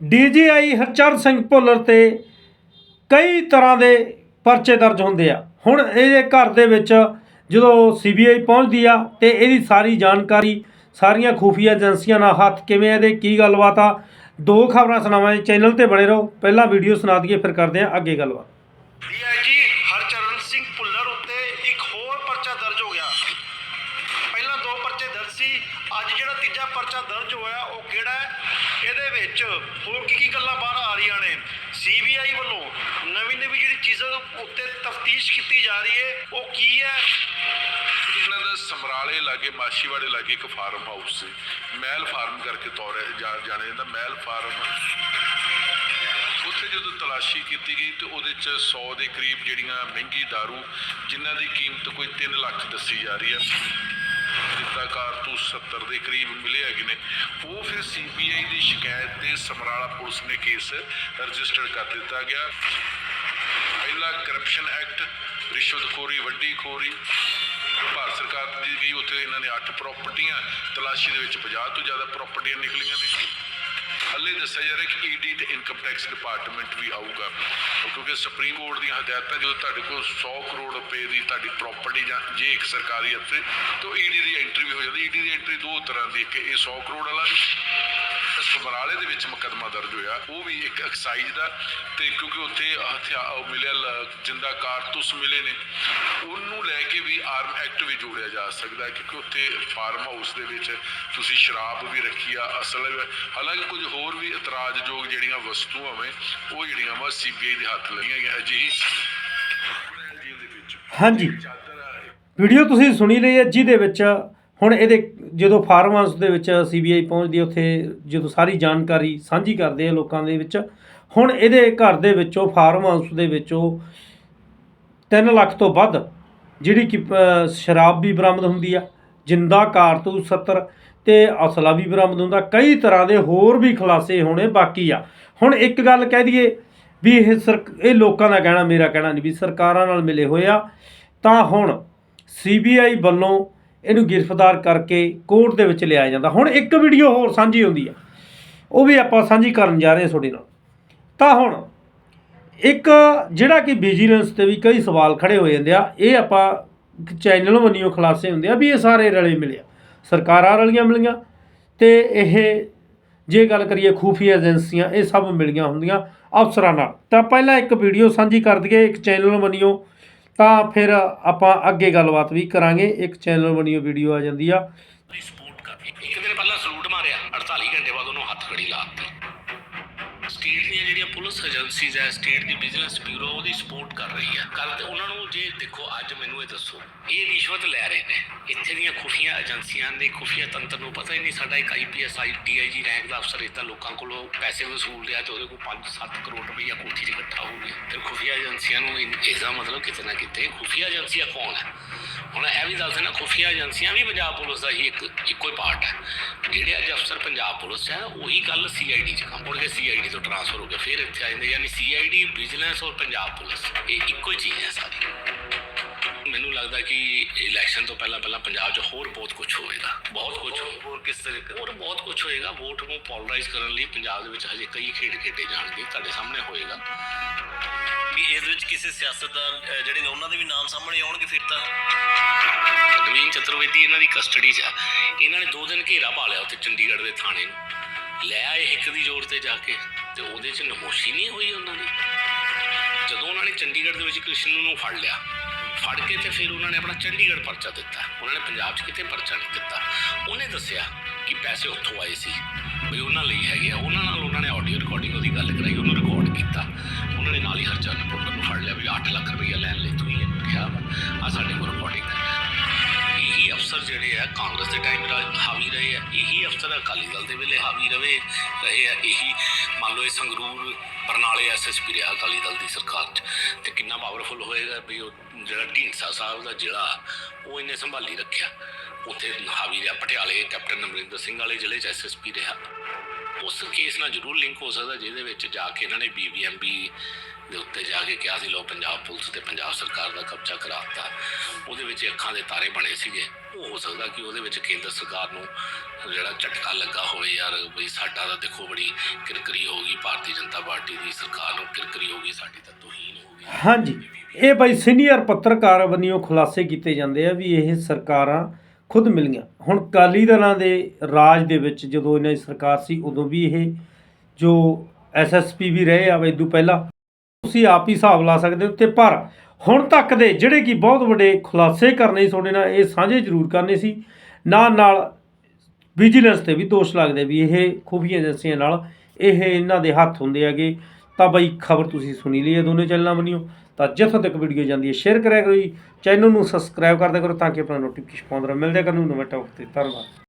ਡੀਜੀਆਈ ਹਰਚਰਨ ਸਿੰਘ ਭੁੱਲਰ ਤੇ ਕਈ ਤਰ੍ਹਾਂ ਦੇ ਪਰਚੇ ਦਰਜ ਹੁੰਦੇ ਆ। ਹੁਣ ਇਹਦੇ ਘਰ ਦੇ ਵਿੱਚ ਜਦੋਂ ਸੀਬੀਆਈ ਪਹੁੰਚਦੀ ਆ ਤੇ ਇਹਦੀ ਸਾਰੀ ਜਾਣਕਾਰੀ ਸਾਰੀਆਂ ਖੂਫੀਆ ਏਜੰਸੀਆਂ ਨਾਲ ਹੱਥ ਕਿਵੇਂ ਆ, ਇਹਦੇ ਕੀ ਗੱਲਬਾਤ ਆ ਦੋ ਖਬਰਾਂ ਸੁਣਾਵਾਂਗੇ ਚੈਨਲ ਤੇ ਬਣੇ ਰਹੋ। ਪਹਿਲਾਂ ਵੀਡੀਓ ਸੁਣਾ ਦਈਏ ਫਿਰ ਕਰਦੇ ਆ ਅੱਗੇ ਗੱਲਬਾਤ। ਡੀਆਈਜੀ ਹਰਚਰਨ ਸਿੰਘ ਭੁੱਲਰ ਉੱਤੇ ਇੱਕ ਹੋਰ ਪਰਚਾ ਦਰਜ ਹੋ ਗਿਆ। ਦੋ ਪਰਚੇ ਦਰਜ ਸੀ, ਅੱਜ ਜਿਹੜਾ ਤੀਜਾ ਪਰਚਾ ਦਰਜ ਹੋਇਆ, ਉਹ ਕਿਹੜਾ ਹੈ? ਇਹਦੇ ਵਿੱਚ ਹੋਰ ਕੀ ਕੀ ਗੱਲਾਂ ਬਾਹਰ ਆ ਰਹੀਆਂ ਨੇ? ਸੀਬੀਆਈ ਵੱਲੋਂ ਨਵੀਂ ਨਵੀਂ ਜਿਹੜੀ ਚੀਜ਼ਾਂ ਉੱਤੇ ਤਫਤੀਸ਼ ਕੀਤੀ ਜਾ ਰਹੀ ਹੈ, ਉਹ ਕੀ ਹੈ? ਇਹਨਾਂ ਦਾ ਸਮਰਾਲੇ ਲਾਗੇ ਮਾਸੀਵਾੜੇ ਲਾਗੇ ਇੱਕ ਫਾਰਮ ਹਾਊਸ ਸੀ। ਮਹਿਲ ਫਾਰਮ ਕਰਕੇ ਤੌਰ ਜਾ, ਜਾਣਿਆ ਜਾਂਦਾ, ਮਹਿਲ ਫਾਰਮ ਉੱਥੇ ਜਦੋਂ ਤਲਾਸ਼ੀ ਕੀਤੀ ਗਈ, ਤੇ ਉਹਦੇ ਚ 100 ਦੇ ਕਰੀਬ ਜਿਹੜੀਆਂ ਮਹਿੰਗੀ दारू ਜਿਨ੍ਹਾਂ ਦੀ ਕੀਮਤ ਕੋਈ 3 ਲੱਖ ਦੱਸੀ ਜਾ ਰਹੀ ਹੈ। ਜਿੱਦਾਂ ਕਾਰਤੂਸ 70 ਦੇ ਕਰੀਬ ਮਿਲੇ ਹੈਗੇ ਨੇ, ਉਹ ਫਿਰ ਸੀਬੀਆਈ ਦੀ ਸ਼ਿਕਾਇਤ ਤੇ ਸਮਰਾਲਾ ਪੁਲਿਸ ਨੇ ਕੇਸ ਰਜਿਸਟਰ ਕਰ ਦਿੱਤਾ ਗਿਆ। ਪਹਿਲਾ ਕਰਪਸ਼ਨ ਐਕਟ ਰਿਸ਼ਵਤਖੋਰੀ ਵੱਡੀ ਖੋਰੀ। ਭਾਰਤ ਸਰਕਾਰ ਦੀ ਗਈ ਉੱਥੇ ਇਹਨਾਂ ਨੇ 8 ਪ੍ਰਾਪਰਟੀਆਂ ਤਲਾਸ਼ੀ ਦੇ ਵਿੱਚ 50 ਤੋਂ ਜ਼ਿਆਦਾ ਪ੍ਰਾਪਰਟੀਆਂ ਨਿਕਲੀਆਂ ਨੇ। ਹੱਲੇ ਦੱਸਿਆ ਜਾ ਰਿਹਾ ਕਿ ਈਡੀ ਤੇ ਇਨਕਮ ਟੈਕਸ ਡਿਪਾਰਟਮੈਂਟ ਵੀ ਆਊਗਾ। ਕਿਉਂਕਿ ਸੁਪਰੀਮ ਕੋਰਟ ਦੀਆਂ ਹਦਾਇਤਾਂ ਜਦੋਂ ਤੁਹਾਡੇ ਕੋਲ 100 ਕਰੋੜ ਰੁਪਏ ਦੀ ਤੁਹਾਡੀ ਪ੍ਰਾਪਰਟੀ ਜਾਂ ਜੇ ਇੱਕ ਸਰਕਾਰੀ ਅਫਸਰ, ਤਾਂ ਈਡੀ ਦੀ ਐਂਟਰੀ ਵੀ ਹੋ ਜਾਂਦੀ ਈਡੀ ਦੀ ਐਂਟਰੀ ਦੋ ਤਰ੍ਹਾਂ ਦੀ ਇੱਕ ਇਹ 100 ਕਰੋੜ ਵਾਲਾ ਵੀ ਸਮਰਾਲੇ ਦੇ ਵਿੱਚ ਮੁਕੱਦਮਾ ਦਰਜ ਹੋਇਆ। ਉਹ ਵੀ ਇੱਕ ਐਕਸਾਈਜ਼ ਦਾ ਤੇ ਕਿਉਂਕਿ ਉੱਥੇ ਹਥਿਆਰ ਮਿਲਿਆ ਜਿੰਦਾ ਕਾਰਤੂਸ ਮਿਲੇ ਨੇ। ਉਹਨੂੰ ਲੈ ਕੇ ਵੀ ਆਰਮ ਐਕਟ ਵੀ ਜੋੜਿਆ ਜਾ ਸਕਦਾ ਹੈ ਕਿਉਂਕਿ ਉੱਥੇ ਫਾਰਮ ਹਾਊਸ ਦੇ ਵਿੱਚ ਤੁਸੀਂ ਸ਼ਰਾਬ ਵੀ ਰੱਖੀ ਆ। ਅਸਲ ਹਾਲਾਂਕਿ ਕੁਝ ਹੋਰ ਵੀ ਇਤਰਾਜ਼ਯੋਗ ਜਿਹੜੀਆਂ ਵਸਤੂਆਂ ਵੇ ਉਹ ਜਿਹੜੀਆਂ ਵਾ ਸੀਬੀਆਈ ਦੇ ਹੱਥ ਲੱਗੀਆਂ ਗਈਆਂ। ਅਜਿਹੀ ਹਾਂਜੀ। ਵੀਡੀਓ ਤੁਸੀਂ ਸੁਣੀ ਲਈ ਹੈ ਜਿਹਦੇ ਵਿੱਚ ਹੁਣ ਇਹਦੇ ਜਦੋਂ ਫਾਰਮ ਹਾਊਸ ਦੇ ਵਿੱਚ ਸੀਬੀਆਈ ਪਹੁੰਚਦੀ ਉੱਥੇ ਜਦੋਂ ਸਾਰੀ ਜਾਣਕਾਰੀ ਸਾਂਝੀ ਕਰਦੇ ਆ ਲੋਕਾਂ ਦੇ ਵਿੱਚ, ਹੁਣ ਇਹਦੇ ਘਰ ਦੇ ਵਿੱਚੋਂ, ਫਾਰਮ ਹਾਊਸ ਦੇ ਵਿੱਚੋਂ 3 ਲੱਖ ਤੋਂ ਵੱਧ ਜਿਹੜੀ ਕਿ ਸ਼ਰਾਬ ਵੀ ਬਰਾਮਦ ਹੁੰਦੀ ਆ, ਜਿੰਦਾ ਕਾਰਤੂਸ 70 ਤੇ ਅਸਲਾ ਵੀ ਬਰਾਮਦ ਹੁੰਦਾ, ਕਈ ਤਰ੍ਹਾਂ ਦੇ ਹੋਰ ਵੀ ਖੁਲਾਸੇ ਹੋਣੇ ਬਾਕੀ ਆ। ਹੁਣ ਇੱਕ ਗੱਲ ਕਹਿ ਦਈਏ ਵੀ ਇਹ ਸਰਕ, ਇਹ ਲੋਕਾਂ ਦਾ ਕਹਿਣਾ, ਮੇਰਾ ਕਹਿਣਾ ਨਹੀਂ ਵੀ ਸਰਕਾਰਾਂ ਨਾਲ ਮਿਲੇ ਹੋਏ ਆ, ਤਾਂ ਹੁਣ ਸੀਬੀਆਈ ਵੱਲੋਂ ਇਹਨੂੰ ਗ੍ਰਿਫਤਾਰ ਕਰਕੇ ਕੋਰਟ ਦੇ ਵਿੱਚ ਲਿਆਇਆ ਜਾਂਦਾ। ਹੁਣ ਇੱਕ ਵੀਡੀਓ ਹੋਰ ਸਾਂਝੀ ਹੁੰਦੀ ਆ। ਉਹ ਵੀ ਆਪਾਂ ਸਾਂਝੀ ਕਰਨ ਜਾ ਰਹੇ ਹਾਂ ਤੁਹਾਡੇ ਨਾਲ। ਤਾਂ ਹੁਣ ਇੱਕ ਜਿਹੜਾ ਕਿ ਵਿਜੀਲੈਂਸ ਤੇ ਵੀ ਕਈ ਸਵਾਲ ਖੜੇ ਹੋ ਜਾਂਦੇ ਆ, ਇਹ ਆਪਾਂ ਚੈਨਲ ਵੱਲੋਂ ਖੁਲਾਸੇ ਹੁੰਦੇ ਆ ਵੀ ਇਹ ਸਾਰੇ ਰਲੇ ਮਿਲੇ ਆ। ਸਰਕਾਰਾਂ ਰਲੀਆਂ ਮਿਲੀਆਂ ਤੇ ਇਹ ਜੇ ਗੱਲ ਕਰੀਏ ਖੂਫੀਆ ਏਜੰਸੀਆਂ, ਇਹ ਸਭ ਮਿਲੀਆਂ ਹੁੰਦੀਆਂ ਅਫਸਰਾਂ ਨਾਲ। ਤਾਂ ਪਹਿਲਾਂ ਇੱਕ ਵੀਡੀਓ ਸਾਂਝੀ ਕਰ ਦਈਏ, ਇੱਕ ਚੈਨਲ ਵੱਲੋਂ ਤਾਂ ਫਿਰ ਆਪਾਂ ਅੱਗੇ ਗੱਲਬਾਤ ਵੀ ਕਰਾਂਗੇ। ਇੱਕ ਚੈਨਲ ਵੱਲੋਂ ਵੀਡੀਓ ਆ ਜਾਂਦੀ ਆ ਸਪੋਰਟ ਕਰਦੀ ਇੱਕ ਦਿਨ ਪਹਿਲਾਂ ਸਲੂਟ ਮਾਰਿਆ। 48 ਘੰਟੇ ਬਾਅਦ ਉਹਨੂੰ ਹੱਥ ਖੜੀ ਲਾਤੀ ਸਟੇਟ ਦੀਆਂ ਜਿਹੜੀਆਂ ਪੁਲਿਸ ਏਜੰਸੀਜ਼ ਹੈ, ਸਟੇਟ ਦੀ ਬਿਜ਼ਨਸ ਬਿਊਰੋ, ਉਹਦੀ ਸਪੋਰਟ ਕਰ ਰਹੀ ਹੈ ਕੱਲ ਤੇ ਉਹਨਾਂ ਨੂੰ ਜੇ ਦੇਖੋ, ਅੱਜ ਮੈਨੂੰ ਇਹ ਦੱਸੋ, ਇਹ ਰਿਸ਼ਵਤ ਲੈ ਰਹੇ ਨੇ। ਇੱਥੇ ਦੀਆਂ ਖੁਫੀਆ ਏਜੰਸੀਆਂ ਦੇ ਖੁਫੀਆ ਤੰਤਰ ਨੂੰ ਪਤਾ ਹੀ ਨਹੀਂ, ਸਾਡਾ ਇੱਕ ਆਈਪੀਐਸ ਆਈਡੀਆਈਜੀ ਰੈਂਕ ਦਾ ਅਫਸਰ ਇਦਾਂ ਲੋਕਾਂ ਕੋਲੋਂ ਪੈਸੇ ਵਸੂਲ ਰਿਹਾ ਤੇ ਉਹਦੇ ਕੋਲ 5-7 ਕਰੋੜ ਰੁਪਈਆ ਕੋਠੀ 'ਚ ਇਕੱਠਾ ਹੋ ਗਿਆ। ਫਿਰ ਖੁਫੀਆ ਏਜੰਸੀਆਂ ਨੂੰ ਇਹਦਾ ਮਤਲਬ ਕਿਤੇ ਨਾ ਕਿਤੇ ਖੁਫੀਆ ਏਜੰਸੀਆਂ ਕੌਣ ਹੈ? ਹੁਣ ਇਹ ਵੀ ਦੱਸ ਦੇਣਾ ਖੁਫੀਆ ਏਜੰਸੀਆਂ ਵੀ ਪੰਜਾਬ ਪੁਲਿਸ ਦਾ ਹੀ ਇੱਕ ਇੱਕੋ ਹੀ ਪਾਰਟ ਹੈ। ਜਿਹੜੇ ਅੱਜ ਅਫਸਰ ਪੰਜਾਬ ਪੁਲਿਸ ਹੈ ਉਹੀ ਕੱਲ ਸੀਆਈਡੀ ਚ ਕੰਮ ਮੁੜ ਕੇ ਸੀਆਈਡੀ ਤੋਂ ਟ੍ਰਾਂਸਫਰ ਹੋ ਕੇ ਫਿਰ ਇੱਥੇ ਆ ਜਾਂਦੇ ਯਾਨੀ ਸੀਆਈਡੀ ਵਿਜੀਲੈਂਸ ਔਰ ਪੰਜਾਬ ਪੁਲਿਸ ਇਹ ਇੱਕੋ ਹੀ ਚੀਜ਼ ਹੈ ਸਾਰੀ। ਮੈਨੂੰ ਲੱਗਦਾ ਕਿ ਇਲੈਕਸ਼ਨ ਤੋਂ ਪਹਿਲਾਂ ਪਹਿਲਾਂ ਪੰਜਾਬ 'ਚ ਹੋਰ ਬਹੁਤ ਕੁਝ ਹੋਏਗਾ ਬਹੁਤ ਕੁਝ ਹੋਰ ਕਿਸ ਤਰੀਕੇ ਹੋਰ ਬਹੁਤ ਕੁਝ ਹੋਏਗਾ ਵੋਟ ਨੂੰ ਪੋਲਰਾਈਜ਼ ਕਰਨ ਲਈ ਪੰਜਾਬ ਦੇ ਵਿੱਚ ਹਜੇ ਕਈ ਖੇਡ ਖੇਡੇ ਜਾਣਗੇ ਤੁਹਾਡੇ ਸਾਹਮਣੇ ਹੋਏਗਾ। ਵੀ ਇਸ ਵਿੱਚ ਕਿਸੇ ਸਿਆਸਤਦਾਨ, ਅਹ ਜਿਹੜੇ ਨੇ ਉਹਨਾਂ ਦੇ ਵੀ ਨਾਮ ਸਾਹਮਣੇ ਆਉਣਗੇ ਫਿਰ ਤਾਂ। ਨਵੀਨ ਚਤੁਰਵੇਦੀ ਇਹਨਾਂ ਦੀ ਕਸਟਡੀ 'ਚ ਆ। ਇਹਨਾਂ ਨੇ ਦੋ ਦਿਨ ਘੇਰਾ ਪਾ ਲਿਆ ਉੱਥੇ ਚੰਡੀਗੜ੍ਹ ਦੇ ਥਾਣੇ ਨੂੰ। ਲੈ ਆਏ ਹਿੱਕ ਦੀ ਜ਼ੋਰ ਤੇ ਜਾ ਕੇ ਤੇ ਉਹਦੇ 'ਚ ਨਮੋਸ਼ੀ ਨਹੀਂ ਹੋਈ ਉਹਨਾਂ ਦੀ। ਜਦੋਂ ਉਹਨਾਂ ਨੇ ਚੰਡੀਗੜ੍ਹ ਦੇ ਵਿੱਚ ਕ੍ਰਿਸ਼ਨ ਨੂੰ ਫੜ ਲਿਆ, ਫੜ ਕੇ ਤੇ ਫਿਰ ਉਹਨਾਂ ਨੇ ਆਪਣਾ ਚੰਡੀਗੜ੍ਹ ਪਰਚਾ ਦਿੱਤਾ। ਉਹਨਾਂ ਨੇ ਪੰਜਾਬ 'ਚ ਕਿਤੇ ਪਰਚਾ ਨਹੀਂ ਦਿੱਤਾ ਉਹਨੇ ਦੱਸਿਆ ਕਿ ਪੈਸੇ ਉੱਥੋਂ ਆਏ ਸੀ। ਵੀ ਉਹਨਾਂ ਲਈ ਹੈਗੇ ਆ। ਉਹਨਾਂ ਨਾਲ ਉਹਨਾਂ ਨੇ ਆਡੀਓ ਰਿਕਾਰਡਿੰਗ ਉਹਦੀ ਗੱਲ ਕਰਾਈ, ਉਹਨੂੰ ਰਿਕਾਰਡ ਕੀਤਾ। ਉਹਨਾਂ ਨੇ ਨਾਲ ਹੀ ਖਰਚਾ ਪੁੱਲਰ ਨੂੰ ਫੜ ਲਿਆ ਵੀ 8 ਲੱਖ ਰੁਪਈਆ ਲੈਣ ਲਈ ਤੂੰ ਹੀ ਇਹਨੂੰ ਕਿਹਾ ਆ ਸਾਡੇ ਕੋਲ ਰਿਕਾਰਡਿੰਗ ਇਹੀ ਅਫਸਰ ਜਿਹੜੇ ਆ, ਕਾਂਗਰਸ ਦੇ ਟਾਈਮ ਰਾਜ ਹਾਵੀ ਰਹੇ ਆ। ਇਹੀ ਅਫਸਰ ਅਕਾਲੀ ਦਲ ਦੇ ਵੇਲੇ ਹਾਵੀ ਰਹੇ ਰਹੇ ਆ। ਇਹੀ ਮੰਨ ਲਓ ਇਹ ਸੰਗਰੂਰ, ਬਰਨਾਲੇ ਐਸਐਸਪੀ ਰਿਹਾ ਅਕਾਲੀ ਦਲ ਦੀ ਸਰਕਾਰ 'ਚ। ਤੇ ਕਿੰਨਾ ਪਾਵਰਫੁਲ ਹੋਏਗਾ ਵੀ ਉਹ ਜਿਹੜਾ ਢੀਂਡਸਾ ਸਾਹਿਬ ਦਾ ਜ਼ਿਲ੍ਹਾ ਉਹ ਇਹਨੇ ਸੰਭਾਲੀ ਰੱਖਿਆ। ਉੱਥੇ ਹਾਵੀ ਰਿਹਾ। ਪਟਿਆਲੇ ਕੈਪਟਨ ਅਮਰਿੰਦਰ ਸਿੰਘ ਵਾਲੇ ਜ਼ਿਲ੍ਹੇ 'ਚ ਐਸਐਸਪੀ ਰਿਹਾ। ਉਸ ਕੇਸ ਨਾਲ ਜ਼ਰੂਰ ਲਿੰਕ ਹੋ ਸਕਦਾ, ਜਿਹਦੇ ਵਿੱਚ ਜਾ ਕੇ ਇਹਨਾਂ ਨੇ ਬੀਬੀਐਮਬੀ ਦੇ ਉੱਤੇ ਜਾ ਕੇ ਕਿਹਾ ਸੀ ਲੋ ਪੰਜਾਬ ਪੁਲਿਸ ਤੇ ਪੰਜਾਬ ਸਰਕਾਰ ਦਾ ਕਬਜ਼ਾ ਕਰਾਤਾ। ਉਹਦੇ ਵਿੱਚ ਅੱਖਾਂ ਦੇ ਤਾਰੇ ਬਣੇ ਸੀਗੇ। ਹੋ ਸਕਦਾ ਕਿ ਉਹਦੇ ਵਿੱਚ ਕੇਂਦਰ ਸਰਕਾਰ ਨੂੰ ਜਿਹੜਾ ਝਟਕਾ ਲੱਗਾ ਹੋਵੇ ਯਾਰ ਬਈ ਸਾਡਾ ਤਾਂ ਦੇਖੋ ਬੜੀ ਕਿਰਕਰੀ ਹੋ ਗਈ ਜਨਤਾ ਪਾਰਟੀ ਦੀ ਸਰਕਾਰ ਨੂੰ ਕਿਰਕਰੀ ਹੋ ਗਈ, ਸਾਡੀ ਤਾਂ ਤੋਹੀਨ ਹੋ ਗਈ। ਹਾਂਜੀ। ਇਹ ਬਈ ਸੀਨੀਅਰ ਪੱਤਰਕਾਰ ਵੱਲੋਂ ਖੁਲਾਸੇ ਕੀਤੇ ਜਾਂਦੇ ਆ ਵੀ ਇਹ ਸਰਕਾਰਾਂ ਖੁਦ ਮਿਲੀਆਂ। ਹੁਣ ਕਾਲੀ ਦਲਾਂ ਦੇ ਰਾਜ ਦੇ ਵਿੱਚ ਜਦੋਂ ਇਹਨਾਂ ਦੀ ਸਰਕਾਰ ਸੀ, ਉਦੋਂ ਵੀ ਇਹ ਜੋ ਐਸਐਸਪੀ ਵੀ ਰਹੇ ਆ ਇਦੋਂ ਪਹਿਲਾਂ ਤੁਸੀਂ ਆਪ ਹੀ ਹਿਸਾਬ ਲਾ ਸਕਦੇ ਹੋ ਤੇ ਪਰ ਹੁਣ ਤੱਕ ਦੇ ਜਿਹੜੇ ਕਿ ਬਹੁਤ ਵੱਡੇ ਖੁਲਾਸੇ ਕਰਨੇ ਸੀ ਤੁਹਾਡੇ ਨਾਲ, ਇਹ ਸਾਂਝੇ ਜ਼ਰੂਰ ਕਰਨੇ ਸੀ। ਨਾਲ ਨਾਲ ਵਿਜੀਲੈਂਸ ਤੇ ਵੀ ਦੋਸ਼ ਲੱਗਦੇ ਵੀ ਇਹ ਖੁਫੀਆ ਏਜੰਸੀਆਂ ਨਾਲ ਇਹ ਇਹਨਾਂ ਦੇ ਹੱਥ ਹੁੰਦੇ ਹੈਗੇ। ਤਾਂ ਬਈ ਖਬਰ ਤੁਸੀਂ ਸੁਣੀ ਲਈ ਹੈ ਦੋਨੇ ਚੈਨਲਾਂ ਬਣੀਓ ਤਾਂ ਜਿੱਥੋਂ ਤੱਕ ਵੀਡੀਓ ਜਾਂਦੀ ਹੈ ਸ਼ੇਅਰ ਕਰਿਆ ਕਰੋ ਜੀ। ਚੈਨਲ ਨੂੰ ਸਬਸਕ੍ਰਾਈਬ ਕਰਦਿਆ ਕਰੋ ਤਾਂ ਕਿ ਆਪਣਾ ਨੋਟੀਫਿਕੇਸ਼ਨ ਪਾਉਂਦੇ ਰਹੋ ਮਿਲਦੇ ਕਰਨ ਨੂੰ ਨਵੇਂ ਟੌਪਿਕ ਤੇ ਧੰਨਵਾਦ।